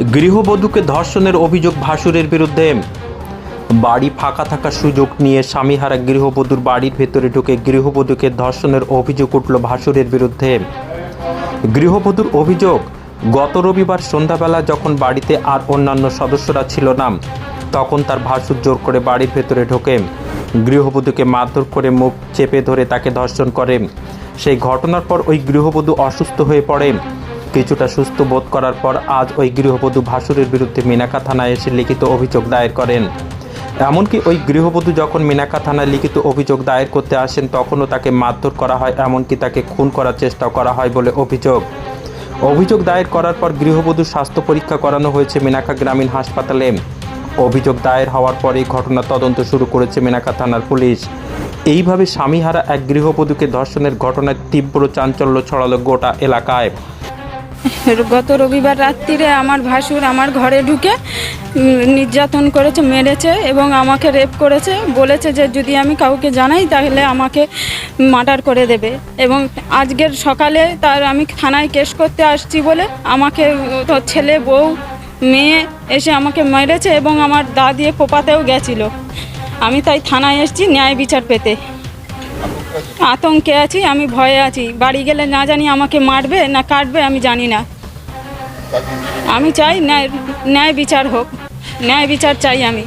গৃহবধূকে ধর্ষণের অভিযোগ ভাসুরের বিরুদ্ধে। বাড়ি ফাঁকা থাকার সুযোগ নিয়ে স্বামীহারা গৃহবধূর বাড়ির ভেতরে ঢুকে গৃহবধূকে ধর্ষণের অভিযোগ উঠল ভাসুরের বিরুদ্ধে। গৃহবধূর অভিযোগ, গত রবিবার সন্ধ্যাবেলা যখন বাড়িতে আর অন্যান্য সদস্যরা ছিল না, তখন তার ভাসুর জোর করে বাড়ির ভেতরে ঢোকে। গৃহবধূকে মারধর করে মুখ চেপে ধরে তাকে ধর্ষণ করে। সেই ঘটনার পর ওই গৃহবধূ অসুস্থ হয়ে পড়ে। কিছুটা সুস্থ বোধ করার পর আজ ওই গৃহবধূ ভাসুরের বিরুদ্ধে মিনাকা থানায় এসে লিখিত অভিযোগ দায়ের করেন। এমনকি ওই গৃহবধূ যখন মিনাকা থানায় লিখিত অভিযোগ দায়ের করতে আসেন, তখনও তাকে মারধর করা হয়, এমনকি তাকে খুন করার চেষ্টা করা হয় বলে অভিযোগ। অভিযোগ দায়ের করার পর গৃহবধূর স্বাস্থ্য পরীক্ষা করানো হয়েছে মিনাকা গ্রামীণ হাসপাতালে। অভিযোগ দায়ের হওয়ার পরেই ঘটনা তদন্ত শুরু করেছে মিনাকা থানার পুলিশ। এইভাবে স্বামীহারা এক গৃহবধূকে ধর্ষণের ঘটনায় তীব্র চাঞ্চল্য ছড়ালো গোটা এলাকায়। গত রবিবার রাত্রিরে আমার ভাসুর আমার ঘরে ঢুকে নির্যাতন করেছে, মেরেছে এবং আমাকে রেপ করেছে। বলেছে যে যদি আমি কাউকে জানাই তাহলে আমাকে মার্ডার করে দেবে। এবং আজকের সকালে তার আমি থানায় কেস করতে আসছি বলে আমাকে, তো ছেলে, বউ, মেয়ে এসে আমাকে মেরেছে এবং আমার দা দিয়ে কোপাতেও গেছিল। আমি তাই থানায় এসেছি ন্যায় বিচার পেতে। আতঙ্কে আছি, আমি ভয়ে আছি। বাড়ি গেলে না জানি আমাকে মারবে না কাটবে, আমি জানি না। আমি চাই ন্যায় ন্যায় বিচার হোক। ন্যায় বিচার চাই আমি।